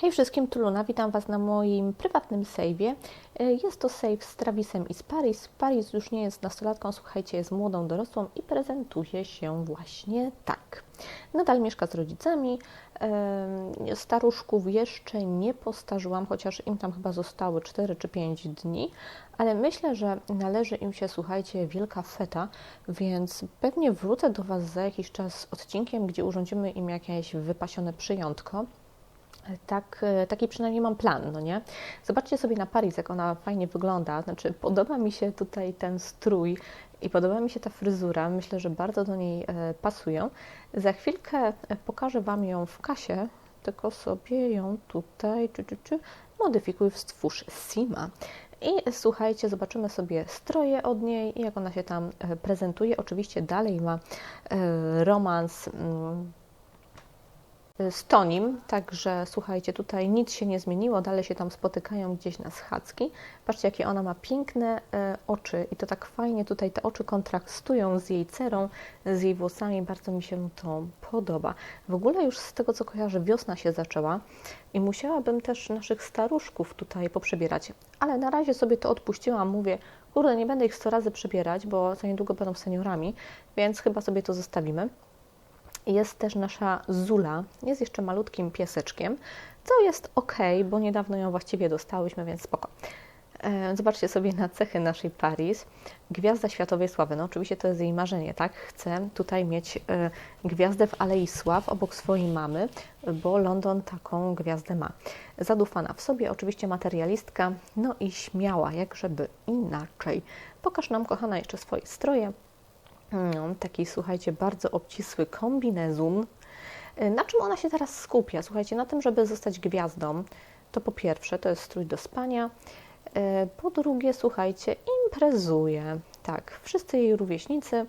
Hej wszystkim, tu Luna, witam Was na moim prywatnym save'ie. E, Jest to save z Travisem i z Paris. Paris już nie jest nastolatką, słuchajcie, jest młodą dorosłą i prezentuje się właśnie tak. Nadal mieszka z rodzicami, e, staruszków jeszcze nie postarzyłam, chociaż im tam chyba zostały 4 czy 5 dni, ale myślę, że należy im się, słuchajcie, wielka feta, więc pewnie wrócę do Was za jakiś czas z odcinkiem, gdzie urządzimy im jakieś wypasione przyjątko. Tak, e, taki przynajmniej mam plan, no nie? Zobaczcie sobie na Paris, jak ona fajnie wygląda. Znaczy, podoba mi się tutaj ten strój i podoba mi się ta fryzura. Myślę, że bardzo do niej e, pasują. Za chwilkę e, pokażę Wam ją w kasie, tylko sobie ją tutaj czy, czy, czy, w stwórz Sima. I słuchajcie, zobaczymy sobie stroje od niej i jak ona się tam prezentuje. Oczywiście dalej ma romans. Mm, z Tonim, także słuchajcie, tutaj nic się nie zmieniło, dalej się tam spotykają gdzieś na schadzki. Patrzcie, jakie ona ma piękne e, oczy i to tak fajnie tutaj te oczy kontrastują z jej cerą, z jej włosami, bardzo mi się to podoba. W ogóle już z tego, co kojarzę, wiosna się zaczęła i musiałabym też naszych staruszków tutaj poprzebierać, ale na razie sobie to odpuściłam, mówię, kurde, nie będę ich 100 razy przebierać, bo za niedługo będą seniorami, więc chyba sobie to zostawimy jest też nasza Zula, jest jeszcze malutkim pieseczkiem, co jest ok, bo niedawno ją właściwie dostałyśmy, więc spoko. E, zobaczcie sobie na cechy naszej Paris. Gwiazda światowej sławy. No oczywiście to jest jej marzenie, tak? Chce tutaj mieć e, gwiazdę w Alei Sław obok swojej mamy, bo London taką gwiazdę ma. Zadufana w sobie, oczywiście materialistka, no i śmiała, jak żeby inaczej. Pokaż nam, kochana, jeszcze swoje stroje. No, taki, słuchajcie, bardzo obcisły kombinezon. Y, na czym ona się teraz skupia? Słuchajcie, na tym, żeby zostać gwiazdą. To po pierwsze, to jest strój do spania. Y, po drugie, słuchajcie, imprezuje. Tak, wszyscy jej rówieśnicy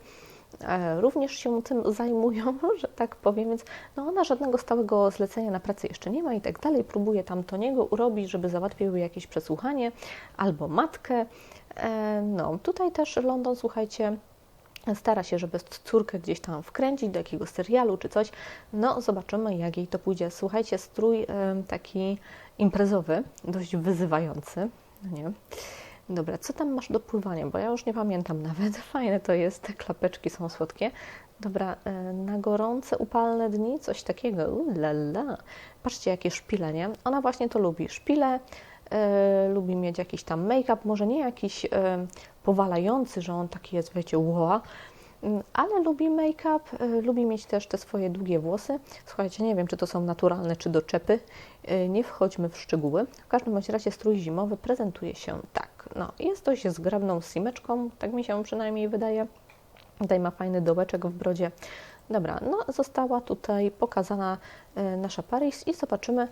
e, również się tym zajmują, że tak powiem, więc no ona żadnego stałego zlecenia na pracę jeszcze nie ma i tak dalej. Próbuje tam to niego urobić, żeby załatwił jakieś przesłuchanie albo matkę. No, tutaj też London, słuchajcie, stara się, żeby córkę gdzieś tam wkręcić do jakiegoś serialu czy coś. No, zobaczymy, jak jej to pójdzie. Słuchajcie, strój taki imprezowy, dość wyzywający. No nie. Dobra, co tam masz do pływania? Bo ja już nie pamiętam nawet. Fajne to jest, te klapeczki są słodkie. Dobra, e, na gorące, upalne dni, coś takiego. Ulala. Patrzcie, jakie szpile, nie? Ona właśnie to lubi. Szpile, lubi mieć jakiś tam make-up, może nie jakiś e, powalający, że on taki jest, wiecie, łoa, mm, ale lubi make-up, y, lubi mieć też te swoje długie włosy. Słuchajcie, nie wiem, czy to są naturalne, czy doczepy, nie wchodźmy w szczegóły. W każdym razie strój zimowy prezentuje się tak. No, jest dość zgrabną simeczką, tak mi się przynajmniej wydaje. Tutaj ma fajny dołeczek w brodzie. Dobra, no została tutaj pokazana nasza Paris i zobaczymy,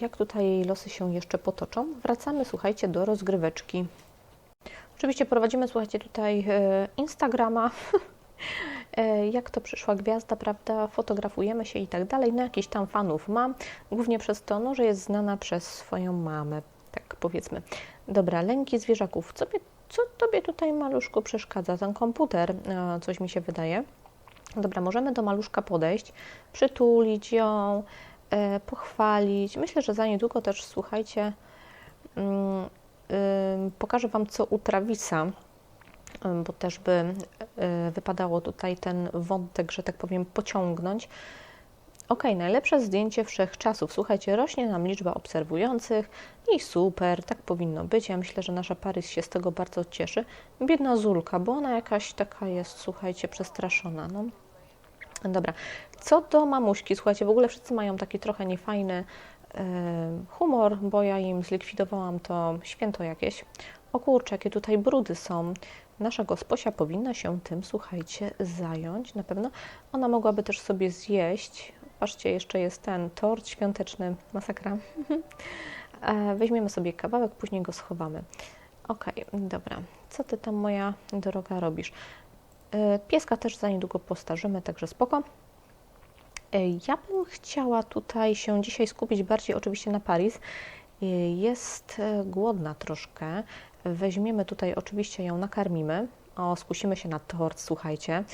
jak tutaj losy się jeszcze potoczą. Wracamy, słuchajcie, do rozgryweczki Oczywiście prowadzimy, słuchajcie, tutaj e, Instagrama, e, jak to przyszła gwiazda, prawda, fotografujemy się i tak dalej. No jakiś tam fanów mam, głównie przez to, no, że jest znana przez swoją mamę, tak powiedzmy. Dobra, lęki zwierzaków. Co, co Tobie tutaj, maluszku, przeszkadza? Ten komputer, e, coś mi się wydaje. Dobra, możemy do maluszka podejść, przytulić ją, pochwalić. Myślę, że za niedługo też, słuchajcie, mm, pokażę Wam, co u Travisa, bo też by y, wypadało tutaj ten wątek, że tak powiem, pociągnąć. Ok, najlepsze zdjęcie wszechczasów. Słuchajcie, rośnie nam liczba obserwujących i super, tak powinno być. Ja myślę, że nasza Paris się z tego bardzo cieszy. Biedna Zulka, bo ona jakaś taka jest, słuchajcie, przestraszona. No. Dobra, co do mamuśki, słuchajcie, w ogóle wszyscy mają taki trochę niefajny humor, bo ja im zlikwidowałam to święto jakieś. O kurczę, jakie tutaj brudy są. Nasza gosposia powinna się tym, słuchajcie, zająć. Na pewno ona mogłaby też sobie zjeść. Patrzcie, jeszcze jest ten tort świąteczny. Masakra. E, weźmiemy sobie kawałek, później go schowamy. Ok, dobra. Co ty tam, moja droga, robisz? E, pieska też za niedługo postarzymy, także spoko. E, ja bym chciała tutaj się dzisiaj skupić bardziej oczywiście na Paris. E, jest głodna troszkę. Weźmiemy tutaj, oczywiście ją nakarmimy. O, skusimy się na tort, słuchajcie.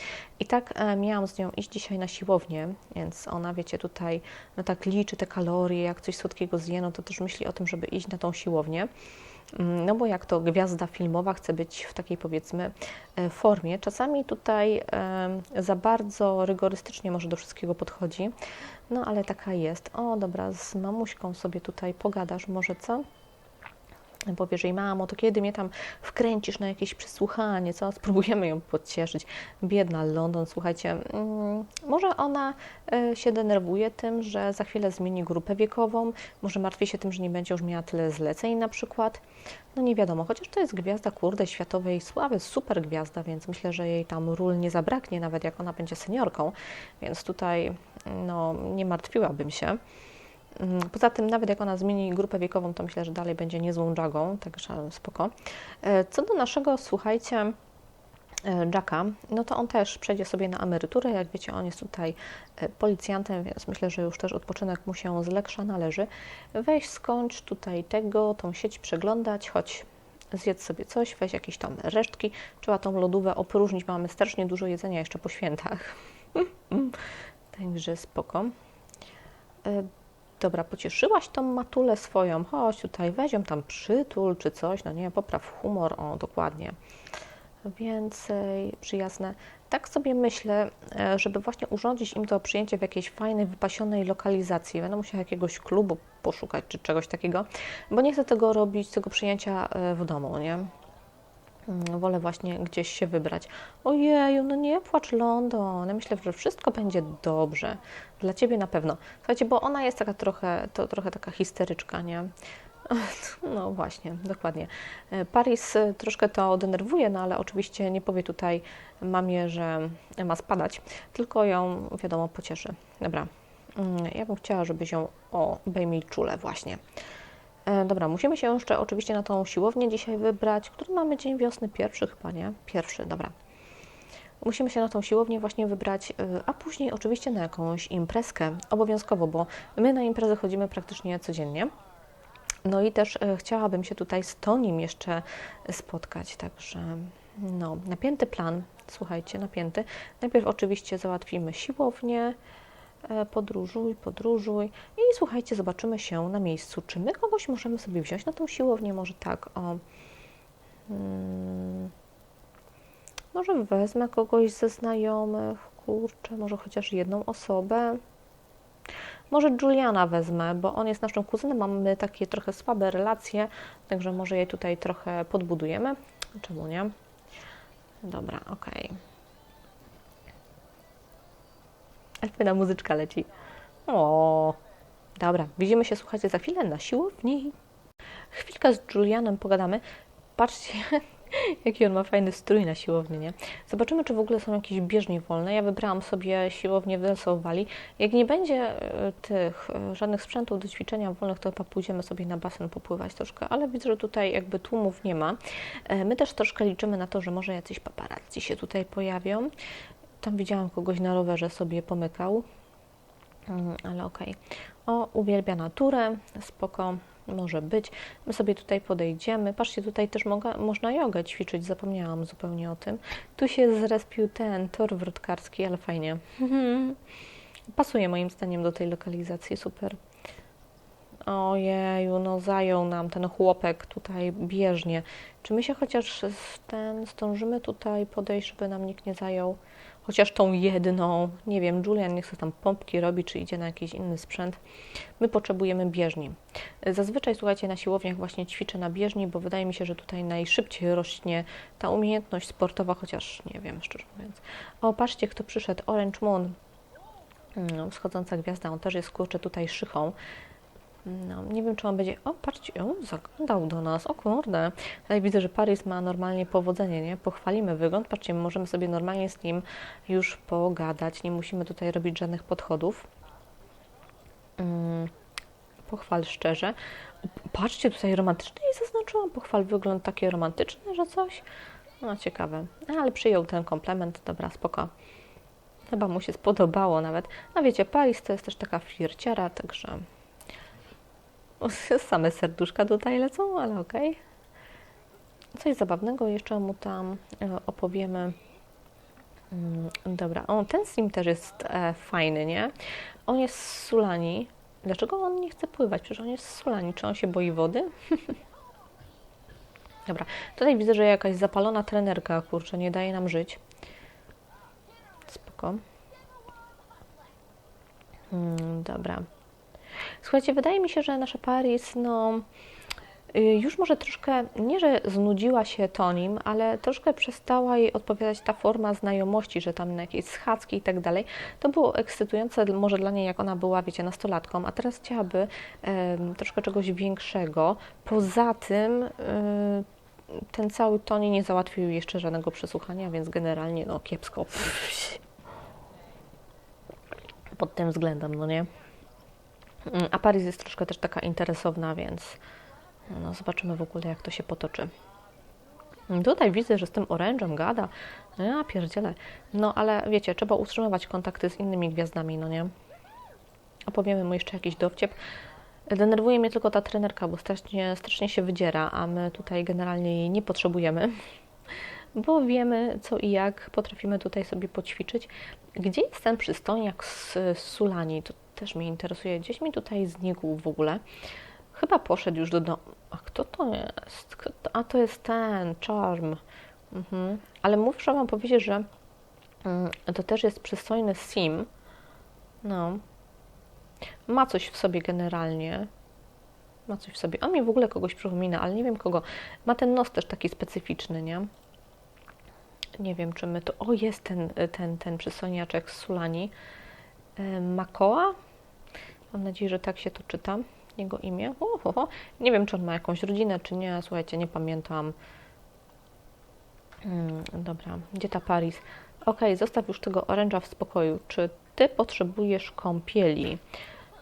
I tak miałam z nią iść dzisiaj na siłownię, więc ona, wiecie, tutaj no tak liczy te kalorie, jak coś słodkiego zje, no to też myśli o tym, żeby iść na tą siłownię. Mm, No bo jak to gwiazda filmowa chce być w takiej powiedzmy e, formie, czasami tutaj za bardzo rygorystycznie może do wszystkiego podchodzi, no ale taka jest. O, dobra, z mamuśką sobie tutaj pogadasz, może co? Powiesz jej, mamo, to kiedy mnie tam wkręcisz na jakieś przesłuchanie, co? Spróbujemy ją pocieszyć. Biedna London, słuchajcie, mm, może ona y, się denerwuje tym, że za chwilę zmieni grupę wiekową, może martwi się tym, że nie będzie już miała tyle zleceń na przykład. No nie wiadomo, chociaż to jest gwiazda, kurde, światowej sławy, super gwiazda, więc myślę, że jej tam ról nie zabraknie, nawet jak ona będzie seniorką, więc tutaj no, nie martwiłabym się. Mm, Poza tym, nawet jak ona zmieni grupę wiekową, to myślę, że dalej będzie niezłą Jagą, także spoko. E, Co do naszego, słuchajcie, e, Jacka, no to on też przejdzie sobie na emeryturę. Jak wiecie, on jest tutaj e, policjantem, więc myślę, że już też odpoczynek mu się z należy. Weź skończ tutaj tego, tą sieć przeglądać, choć zjedz sobie coś, weź jakieś tam resztki. Trzeba tą lodówkę opróżnić, mamy strasznie dużo jedzenia jeszcze po świętach. Także spoko. Dobra, pocieszyłaś tą matulę swoją, chodź tutaj, weź ją tam przytul czy coś, no nie, popraw humor, o dokładnie. Więcej przyjazne. Tak sobie myślę, e, żeby właśnie urządzić im to przyjęcie w jakiejś fajnej, wypasionej lokalizacji. Będę musiała jakiegoś klubu poszukać czy czegoś takiego, bo nie chcę tego robić, tego przyjęcia e, w domu, nie? Mm, Wolę właśnie gdzieś się wybrać. Ojeju, no nie płacz London. Ja myślę, że wszystko będzie dobrze. Dla Ciebie na pewno. Słuchajcie, bo ona jest taka trochę, to trochę taka histeryczka, nie? No właśnie, dokładnie. E, Paris e, troszkę to denerwuje, no ale oczywiście nie powie tutaj mamie, że ma spadać, tylko ją, wiadomo, pocieszy. Dobra, Mm, ja bym chciała, żebyś ją obejmij czule właśnie. E, Dobra, musimy się jeszcze oczywiście na tą siłownię dzisiaj wybrać. Który mamy dzień wiosny? Pierwszy chyba, nie? Pierwszy, dobra. Musimy się na tą siłownię właśnie wybrać, y, a później oczywiście na jakąś imprezkę, obowiązkowo, bo my na imprezę chodzimy praktycznie codziennie. No i też e, chciałabym się tutaj z Tonim jeszcze spotkać, także no, napięty plan, słuchajcie, napięty. Najpierw oczywiście załatwimy siłownię, e, podróżuj, podróżuj i słuchajcie, zobaczymy się na miejscu. Czy my kogoś możemy sobie wziąć na tą siłownię? Może tak, o... Hmm, może wezmę kogoś ze znajomych, kurczę, może chociaż jedną osobę. Może Juliana wezmę, bo on jest naszym kuzynem, mamy takie trochę słabe relacje, także może je tutaj trochę podbudujemy. Czemu nie? Dobra, okej. Ale fajna muzyczka leci. O, dobra, widzimy się, słuchajcie, za chwilę na siłowni. Chwilkę z Julianem pogadamy. Patrzcie, jaki on ma fajny strój na siłowni, nie? Zobaczymy, czy w ogóle są jakieś bieżnie wolne. Ja wybrałam sobie siłownię w. Jak nie będzie e, tych e, żadnych sprzętów do ćwiczenia wolnych, to chyba pójdziemy sobie na basen popływać troszkę, ale widzę, że tutaj jakby tłumów nie ma. E, My też troszkę liczymy na to, że może jacyś paparazzi się tutaj pojawią. Tam widziałam kogoś na rowerze sobie pomykał. Mm, ale okej. O, uwielbia naturę, spoko, może być. My sobie tutaj podejdziemy. Patrzcie, tutaj też można jogę ćwiczyć, zapomniałam zupełnie o tym. Tu się zrespił ten tor wrotkarski, ale fajnie. Pasuje moim zdaniem do tej lokalizacji, super. Ojeju, no zajął nam ten chłopek tutaj bieżnie. Czy my się chociaż z ten zdążymy tutaj podejść, żeby nam nikt nie zajął? Chociaż tą jedną, nie wiem, Julian nie chce tam pompki robi, czy idzie na jakiś inny sprzęt. My potrzebujemy bieżni. Zazwyczaj, słuchajcie, na siłowniach właśnie ćwiczę na bieżni, bo wydaje mi się, że tutaj najszybciej rośnie ta umiejętność sportowa, chociaż nie wiem, szczerze mówiąc. O, patrzcie, kto przyszedł, Orange Moon. No, wschodząca gwiazda, on też jest, kurczę, tutaj szychą. No, nie wiem, czy on będzie. O, patrzcie, on zaglądał do nas. O kurde. Tutaj widzę, że Paris ma normalnie powodzenie, nie? Pochwalimy wygląd. Patrzcie, możemy sobie normalnie z nim już pogadać. Nie musimy tutaj robić żadnych podchodów. Mm, pochwal szczerze. Patrzcie, tutaj romantycznie jej zaznaczyłam. Pochwal wygląd takie romantyczne, że coś. No, ciekawe. Ale przyjął ten komplement. Dobra, spoko. Chyba mu się spodobało nawet. A wiecie, Paris to jest też taka flirciara, także Same serduszka tutaj lecą, ale okej. coś zabawnego jeszcze mu tam e, opowiemy. Mm, Dobra, o, ten sim też jest e, fajny, nie? On jest z Sulani. Dlaczego on nie chce pływać? Przecież on jest z Sulani. Czy on się boi wody? Dobra, tutaj widzę, że jakaś zapalona trenerka, kurczę, nie daje nam żyć. Spoko. Mm, dobra. Słuchajcie, wydaje mi się, że nasza Paris, no y, już może troszkę, nie że znudziła się Tonim, ale troszkę przestała jej odpowiadać ta forma znajomości, że tam na jakieś schadzki i tak dalej. To było ekscytujące może dla niej, jak ona była, wiecie, nastolatką, a teraz chciałaby em, troszkę czegoś większego. Poza tym y, ten cały Toni nie załatwił jeszcze żadnego przesłuchania, więc generalnie no kiepsko. Pod tym względem, no nie? Mm, A Paris jest troszkę też taka interesowna, więc no, zobaczymy w ogóle, jak to się potoczy. Mm, Tutaj widzę, że z tym orężem gada. Ja pierdzielę. No ale wiecie, trzeba utrzymywać kontakty z innymi gwiazdami, no nie? Opowiemy mu jeszcze jakiś dowcip. Denerwuje mnie tylko ta trenerka, bo strasznie, strasznie się wydziera, a my tutaj generalnie jej nie potrzebujemy, bo wiemy co i jak potrafimy tutaj sobie poćwiczyć. Gdzie jest ten przystojniak z, z Sulani? To też mnie interesuje. Gdzieś mi tutaj znikł w ogóle. Chyba poszedł już do domu. A kto to jest? Kto to? A to jest ten, Charm. Mhm. Ale muszę Wam powiedzieć, że mm, to też jest przystojny Sim. No. Ma coś w sobie generalnie. Ma coś w sobie. On mi w ogóle kogoś przypomina, ale nie wiem kogo. Ma ten nos też taki specyficzny, nie? Nie wiem, czy my to. O, jest ten, ten, ten przystojniaczek z Sulani. E, Makoa? Mam nadzieję, że tak się to czyta. Jego imię. Uhuhu. Nie wiem, czy on ma jakąś rodzinę, czy nie. Słuchajcie, nie pamiętam. Mm, dobra, gdzie ta Paris? Okej, zostaw już tego oręża w spokoju. Czy ty potrzebujesz kąpieli?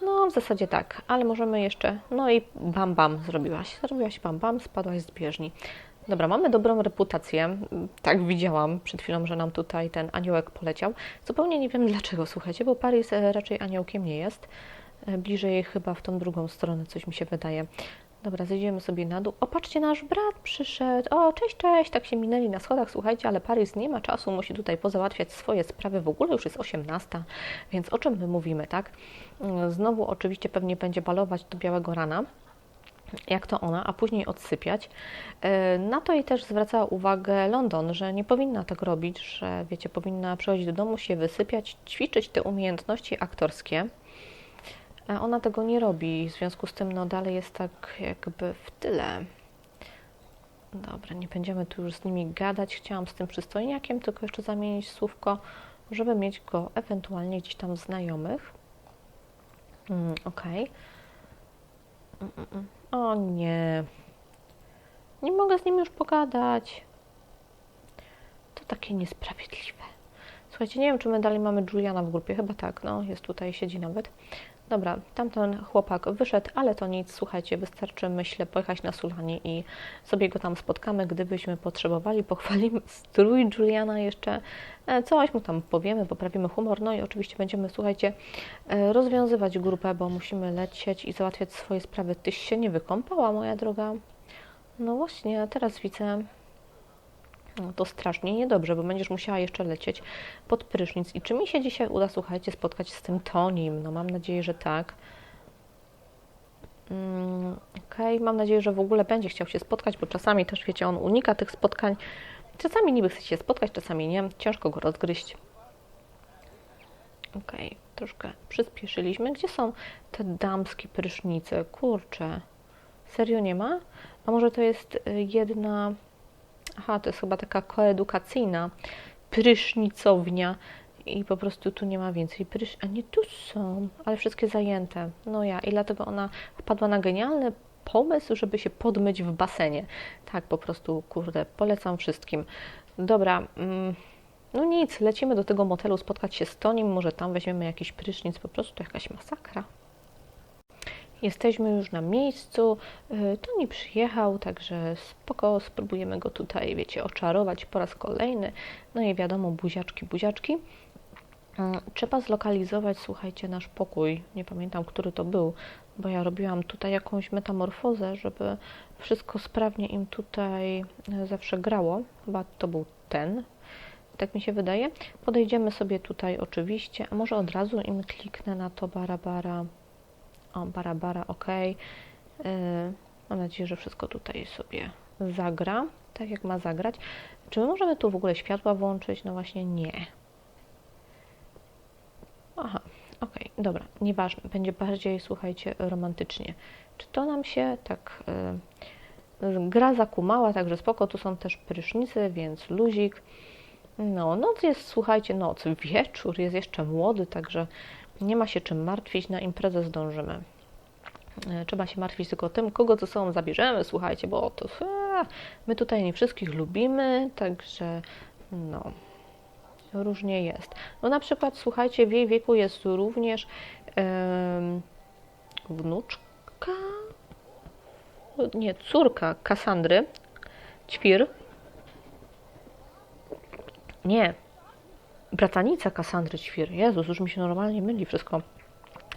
No, w zasadzie tak, ale możemy jeszcze. No i bam, bam zrobiłaś. Zrobiłaś bam, bam, spadłaś z bieżni. Dobra, mamy dobrą reputację. Tak widziałam przed chwilą, że nam tutaj ten aniołek poleciał. Zupełnie nie wiem dlaczego, słuchajcie, bo Paris e, raczej aniołkiem nie jest. E, Bliżej chyba w tą drugą stronę, coś mi się wydaje. Dobra, zejdziemy sobie na dół. O, patrzcie, nasz brat przyszedł. O, cześć, cześć. Tak się minęli na schodach, słuchajcie, ale Paris nie ma czasu, musi tutaj pozałatwiać swoje sprawy. W ogóle już jest 18, więc o czym my mówimy, tak? Mm, Znowu oczywiście pewnie będzie balować do białego rana jak to ona, a później odsypiać. E, Na to jej też zwracała uwagę London, że nie powinna tak robić, że wiecie, powinna przychodzić do domu, się wysypiać, ćwiczyć te umiejętności aktorskie. Ona tego nie robi, w związku z tym no dalej jest tak jakby w tyle. Dobra, nie będziemy tu już z nimi gadać. Chciałam z tym przystojniakiem tylko jeszcze zamienić słówko, żeby mieć go ewentualnie gdzieś tam znajomych. Mm, Okej. Mm, mm, mm. O nie. Nie mogę z nim już pogadać. To takie niesprawiedliwe. Słuchajcie, nie wiem, czy my dalej mamy Juliana w grupie. Chyba tak, no, jest tutaj, siedzi nawet. Dobra, tamten chłopak wyszedł, ale to nic, słuchajcie, wystarczy, myślę, pojechać na Sulanie i sobie go tam spotkamy, gdybyśmy potrzebowali, pochwalimy strój Juliana jeszcze, e, coś mu tam powiemy, poprawimy humor, no i oczywiście będziemy, słuchajcie, e, rozwiązywać grupę, bo musimy lecieć i załatwiać swoje sprawy. Tyś się nie wykąpała, moja droga? No właśnie, teraz widzę, no to strasznie niedobrze, bo będziesz musiała jeszcze lecieć pod prysznic. I czy mi się dzisiaj uda, słuchajcie, spotkać z tym Tonim? No mam nadzieję, że tak. Mm, Okej, mam nadzieję, że w ogóle będzie chciał się spotkać, bo czasami też, wiecie, on unika tych spotkań. Czasami niby chce się spotkać, czasami nie. Ciężko go rozgryźć. Okej, troszkę przyspieszyliśmy. Gdzie są te damskie prysznice? Kurczę, serio nie ma? A może to jest y, jedna... Aha, to jest chyba taka koedukacyjna prysznicownia i po prostu tu nie ma więcej prysz... A nie, tu są, ale wszystkie zajęte. No ja, i dlatego ona wpadła na genialny pomysł, żeby się podmyć w basenie. Tak, po prostu, kurde, polecam wszystkim. Dobra, mm, no nic, lecimy do tego motelu spotkać się z Tonim, może tam weźmiemy jakiś prysznic, po prostu jakaś masakra. Jesteśmy już na miejscu. Y, Toni przyjechał, także spoko, spróbujemy go tutaj, wiecie, oczarować po raz kolejny. No i wiadomo, buziaczki, buziaczki. Mm, trzeba zlokalizować, słuchajcie, nasz pokój. Nie pamiętam, który to był, bo ja robiłam tutaj jakąś metamorfozę, żeby wszystko sprawnie im tutaj e, zawsze grało. Chyba to był ten, tak mi się wydaje. Podejdziemy sobie tutaj oczywiście, a może od razu im kliknę na to barabara. O, barabara, ok. Yy, mam nadzieję, że wszystko tutaj sobie zagra, tak jak ma zagrać. Czy my możemy tu w ogóle światła włączyć? No właśnie nie. Aha, okay, dobra, nieważne, będzie bardziej, słuchajcie, romantycznie. Czy to nam się tak y, gra zakumała, także spoko, tu są też prysznice, więc luzik. No, noc jest, słuchajcie, noc, wieczór jest jeszcze młody, także nie ma się czym martwić, na imprezę zdążymy. Y, trzeba się martwić tylko tym, kogo ze sobą zabierzemy, słuchajcie, bo to a, my tutaj nie wszystkich lubimy, także no, różnie jest. No na przykład, słuchajcie, w jej wieku jest również wnuczka, nie, córka Kasandry, Ćwir, nie, bratanica Kasandry Ćwir. Jezus, już mi się normalnie myli wszystko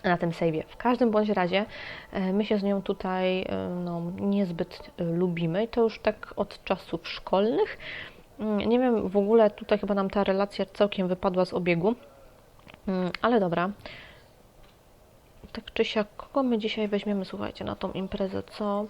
na tym save'ie. W każdym bądź razie e, my się z nią tutaj e, no, niezbyt lubimy i to już tak od czasów szkolnych. Mm, nie wiem, w ogóle tutaj chyba nam ta relacja całkiem wypadła z obiegu, mm, ale dobra. Tak czy siak, kogo my dzisiaj weźmiemy, słuchajcie, na tą imprezę, co?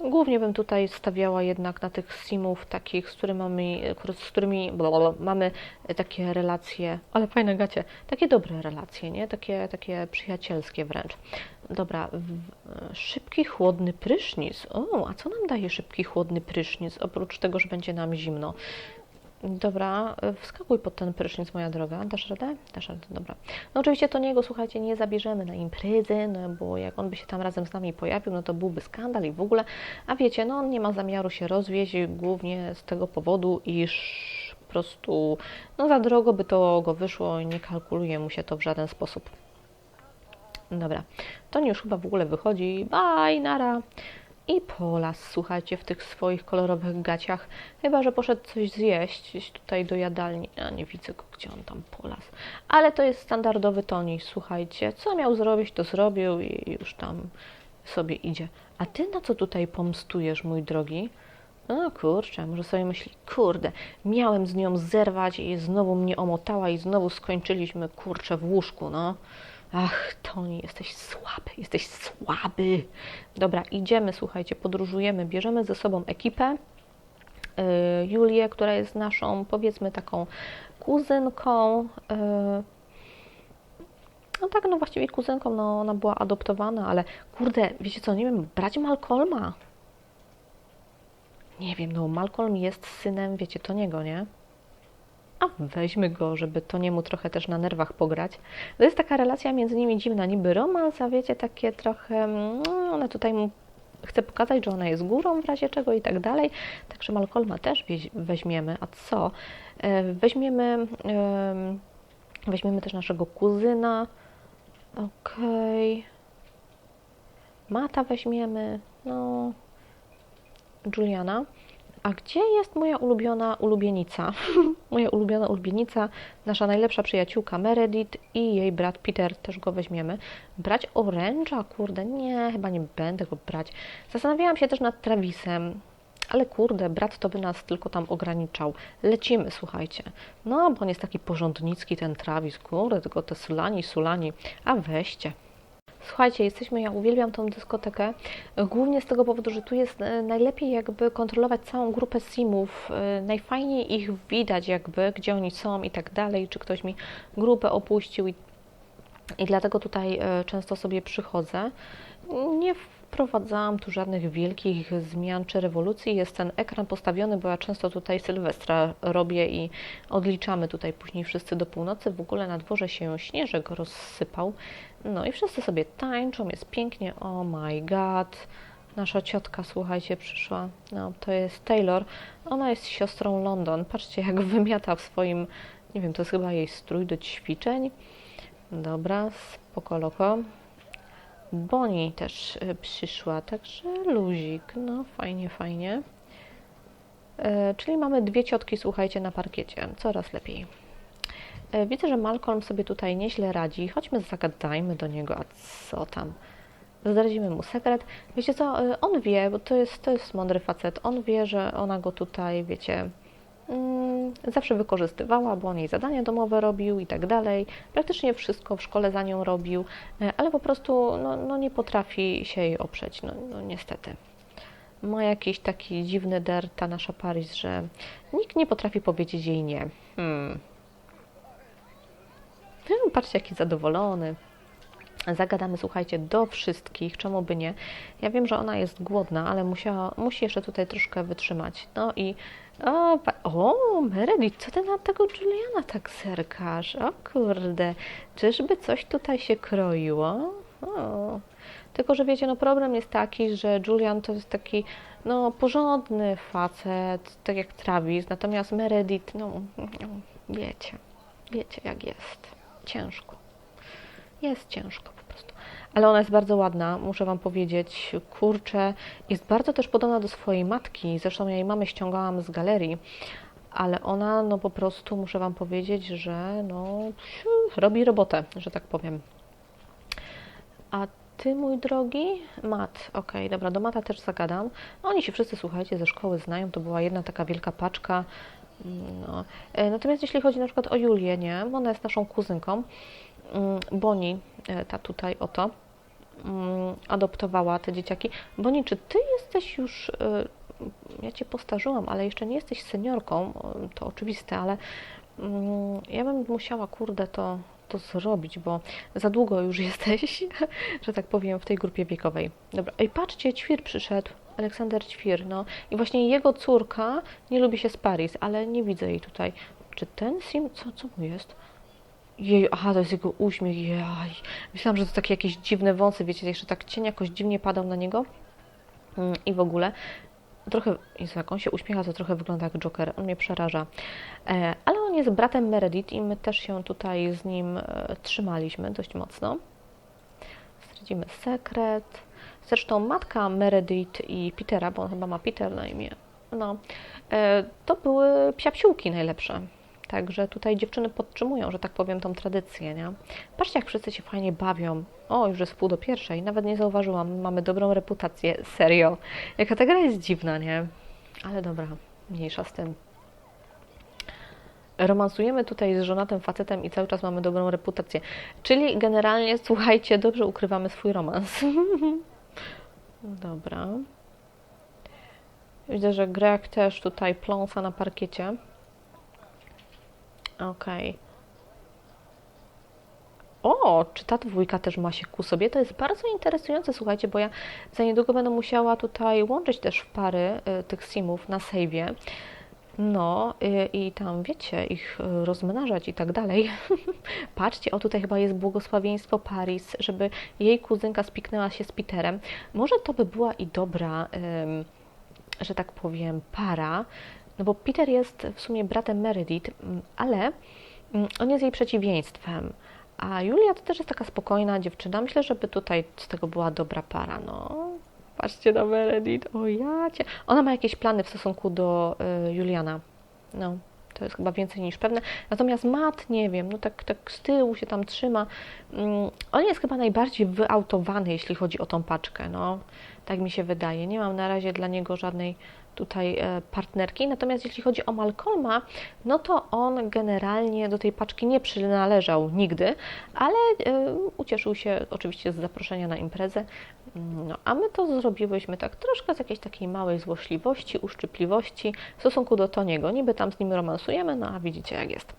Głównie bym tutaj stawiała jednak na tych simów takich, z którymi mamy, z którymi mamy takie relacje, ale fajne gacie, takie dobre relacje, nie? Takie, takie przyjacielskie wręcz. Dobra, szybki, chłodny prysznic. O, a co nam daje szybki, chłodny prysznic, oprócz tego, że będzie nam zimno? Dobra, wskakuj pod ten prysznic, moja droga. Dasz radę? Dasz radę, dobra. No oczywiście to niego, słuchajcie, nie zabierzemy na imprezę, no bo jak on by się tam razem z nami pojawił, no to byłby skandal i w ogóle. A wiecie, no on nie ma zamiaru się rozwieźć, głównie z tego powodu, iż po prostu, no za drogo by to go wyszło i nie kalkuluje mu się to w żaden sposób. Dobra, to już chyba w ogóle wychodzi. Bye, nara i Polas, słuchajcie, w tych swoich kolorowych gaciach. Chyba, że poszedł coś zjeść gdzieś tutaj do jadalni. A nie widzę go, gdzie on tam Polas. Ale to jest standardowy Toni, słuchajcie. Co miał zrobić, to zrobił i już tam sobie idzie. A ty na co tutaj pomstujesz, mój drogi? No kurczę, może sobie myśli, kurde, miałem z nią zerwać i znowu mnie omotała i znowu skończyliśmy, kurczę, w łóżku, no. Ach, Toni, jesteś słaby, jesteś słaby. Dobra, idziemy, słuchajcie, podróżujemy, bierzemy ze sobą ekipę. Yy, Julię, która jest naszą, powiedzmy, taką kuzynką. Yy, no tak, no właściwie kuzynką, no ona była adoptowana, ale kurde, wiecie co, nie wiem, brać Malcolma. Nie wiem, no Malcolm jest synem, wiecie, Toniego, nie? A weźmy go, żeby to niemu trochę też na nerwach pograć. To jest taka relacja między nimi dziwna, niby romans, a wiecie, takie trochę, no, ona tutaj mu chce pokazać, że ona jest górą w razie czego i tak dalej. Także Malcolma też weźmiemy. A co? E, weźmiemy, weźmiemy też naszego kuzyna. Okej. Okay. Mata weźmiemy. No. Juliana. A gdzie jest moja ulubiona ulubienica? moja ulubiona ulubienica, nasza najlepsza przyjaciółka Meredith i jej brat Peter, też go weźmiemy. Brać oręża? Kurde, nie, chyba nie będę go brać. Zastanawiałam się też nad Travisem, ale kurde, brat to by nas tylko tam ograniczał. Lecimy, słuchajcie. No, bo on jest taki porządnicki, ten Travis, kurde, tylko te sulani, sulani. A weźcie. Słuchajcie, jesteśmy, ja uwielbiam tą dyskotekę, głównie z tego powodu, że tu jest e, najlepiej jakby kontrolować całą grupę simów, e, najfajniej ich widać jakby, gdzie oni są i tak dalej, czy ktoś mi grupę opuścił i, i dlatego tutaj e, często sobie przychodzę. Nie wprowadzałam tu żadnych wielkich zmian czy rewolucji. Jest ten ekran postawiony, bo ja często tutaj Sylwestra robię i odliczamy tutaj później wszyscy do północy. W ogóle na dworze się śnieżek rozsypał. No i wszyscy sobie tańczą, jest pięknie. Oh my god. Nasza ciotka, słuchajcie, przyszła. No, to jest Taylor. Ona jest siostrą London. Patrzcie, jak wymiata w swoim, nie wiem, to jest chyba jej strój do ćwiczeń. Dobra, spoko loko. Boni też y, przyszła, także luzik, no fajnie, fajnie. E, czyli mamy dwie ciotki, słuchajcie, na parkiecie, coraz lepiej. E, Widzę, że Malcolm sobie tutaj nieźle radzi. Chodźmy, zagadajmy do niego, a co tam? Zdradzimy mu sekret. Wiecie co, e, on wie, bo to jest, to jest mądry facet, on wie, że ona go tutaj, wiecie, mm, zawsze wykorzystywała, bo on jej zadania domowe robił i tak dalej. Praktycznie wszystko w szkole za nią robił, e, ale po prostu no, no nie potrafi się jej oprzeć, no, no niestety. Ma jakiś taki dziwny der ta nasza Paris, że nikt nie potrafi powiedzieć jej nie. Hmm. Hmm, Patrzcie, jaki zadowolony. Zagadamy, słuchajcie, do wszystkich, czemu by nie. Ja wiem, że ona jest głodna, ale musiała, musi jeszcze tutaj troszkę wytrzymać. No i. O, o Meredith, co ty na tego Juliana tak zerkasz? O kurde, czyżby coś tutaj się kroiło? O. Tylko, że wiecie, no problem jest taki, że Julian to jest taki, no, porządny facet, tak jak Travis, natomiast Meredith, no, no wiecie, wiecie jak jest. Ciężko. Jest ciężko po prostu. Ale ona jest bardzo ładna, muszę Wam powiedzieć. Kurczę, jest bardzo też podobna do swojej matki. Zresztą ja jej mamę ściągałam z galerii. Ale ona, no po prostu, muszę Wam powiedzieć, że no, robi robotę, że tak powiem. A Ty, mój drogi? Mat, okej, dobra, do Mata też zagadam. Oni się wszyscy, słuchajcie, ze szkoły znają, to była jedna taka wielka paczka. No. E, Natomiast jeśli chodzi na przykład o Julię, nie, bo ona jest naszą kuzynką, mm, Boni, e, ta tutaj oto, mm, adoptowała te dzieciaki. Boni, czy Ty jesteś już, e, ja Cię postarzyłam, ale jeszcze nie jesteś seniorką, to oczywiste, ale mm, ja bym musiała, kurde, to, to zrobić, bo za długo już jesteś, że tak powiem, w tej grupie wiekowej. Dobra, ej, patrzcie, Ćwir przyszedł, Aleksander Ćwir, no. I właśnie jego córka nie lubi się z Paris, ale nie widzę jej tutaj. Czy ten Sim, co, co mu jest? Jej, aha, to jest jego uśmiech, jaj. Myślałam, że to takie jakieś dziwne wąsy, wiecie, jeszcze tak cień jakoś dziwnie padał na niego. Mm, I w ogóle trochę, jak on się uśmiecha, to trochę wygląda jak Joker, on mnie przeraża. E, ale on jest bratem Meredith i my też się tutaj z nim e, trzymaliśmy dość mocno. Zdradzimy sekret. Zresztą matka Meredith i Petera, bo on chyba ma Peter na imię, no, e, to były psiapsiółki najlepsze. Także tutaj dziewczyny podtrzymują, że tak powiem, tą tradycję, nie? Patrzcie, jak wszyscy się fajnie bawią. O, już jest pół do pierwszej, nawet nie zauważyłam. Mamy dobrą reputację, serio. Jaka ta gra jest dziwna, nie? Ale dobra, mniejsza z tym. Romansujemy tutaj z żonatym facetem i cały czas mamy dobrą reputację. Czyli generalnie, słuchajcie, dobrze ukrywamy swój romans. Dobra. Widzę, że Greg też tutaj pląsa na parkiecie. Okej. O, czy ta dwójka też ma się ku sobie? To jest bardzo interesujące, słuchajcie, bo ja za niedługo będę musiała tutaj łączyć też w pary y, tych simów na save'ie. No y, i tam, wiecie, ich y, rozmnażać i tak dalej. Patrzcie, o tutaj chyba jest błogosławieństwo Paris, żeby jej kuzynka spiknęła się z Peterem. Może to by była i dobra, ym, że tak powiem, para, no bo Peter jest w sumie bratem Meredith, mm, ale mm, on jest jej przeciwieństwem. A Julia to też jest taka spokojna dziewczyna. Myślę, żeby tutaj z tego była dobra para. No, patrzcie na Meredith. O ja cię. Ona ma jakieś plany w stosunku do y, Juliana. No, to jest chyba więcej niż pewne. Natomiast Matt, nie wiem, no tak, tak z tyłu się tam trzyma. Mm, on jest chyba najbardziej wyautowany, jeśli chodzi o tą paczkę. No, tak mi się wydaje. Nie mam na razie dla niego żadnej tutaj e, partnerki. Natomiast jeśli chodzi o Malcolma, no to on generalnie do tej paczki nie przynależał nigdy, ale e, ucieszył się oczywiście z zaproszenia na imprezę. No, a my to zrobiłyśmy tak troszkę z jakiejś takiej małej złośliwości, uszczypliwości w stosunku do Toniego. Niby tam z nim romansujemy, no a widzicie jak jest.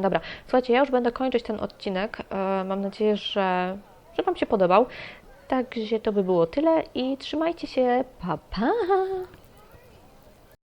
Dobra, słuchajcie, ja już będę kończyć ten odcinek. E, Mam nadzieję, że, że Wam się podobał. Także to by było tyle i trzymajcie się. Pa, pa!